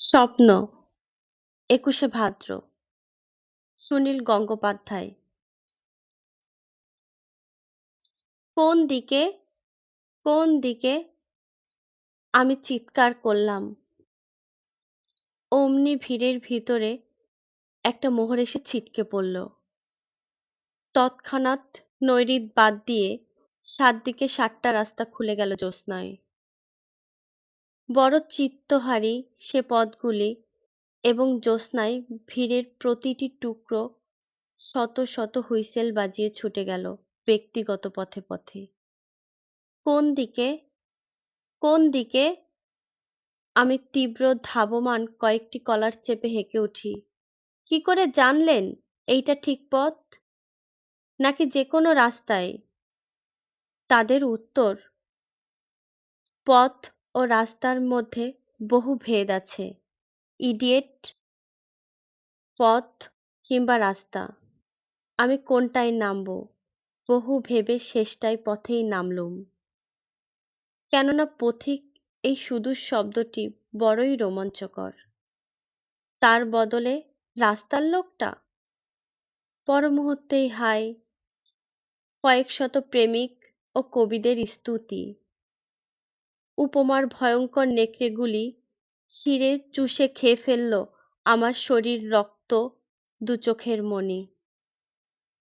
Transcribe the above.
স্বপ্ন। একুশে ভাদ্র। সুনীল গঙ্গোপাধ্যায়। কোন দিকে কোন দিকে আমি চিৎকার করলাম? অমনি ভিড়ের ভিতরে একটা মোহর এসে ছিটকে পড়ল। তৎক্ষণাৎ নৈরিত বাদ দিয়ে সাত দিকে সাতটা রাস্তা খুলে গেল জ্যোৎস্নায়। বড় চিত্তহারী সে পথগুলি এবং জ্যোৎস্নায় ভিড়ের প্রতিটি টুকরো শত শত হুইসেল বাজিয়ে ছুটে গেল ব্যক্তিগত পথে পথে। কোন দিকে কোন দিকে আমি তীব্র ধাবমান কয়েকটি কলার চেপে হেঁকে উঠি। কি করে জানলেন এইটা ঠিক পথ? নাকি যে কোনো রাস্তায়? তাদের উত্তর, পথ ও রাস্তার মধ্যে বহু ভেদ আছে। ইডিয়েট, পথ কিংবা রাস্তা। আমি কোনটায় নামবো? বহু ভেবে শেষটায় পথেই নামলুম। কেননা পথিক এই সুদূর শব্দটি বড়ই রোমাঞ্চকর। তার বদলে রাস্তার লোকটা? পর মুহূর্তেই হাই কয়েক শত প্রেমিক ও কবিদের স্তুতি। উপমার ভয়ঙ্কর নেকড়েগুলি ছিঁড়ে চুষে খেয়ে ফেলল আমার শরীর রক্ত দু চোখের মণি।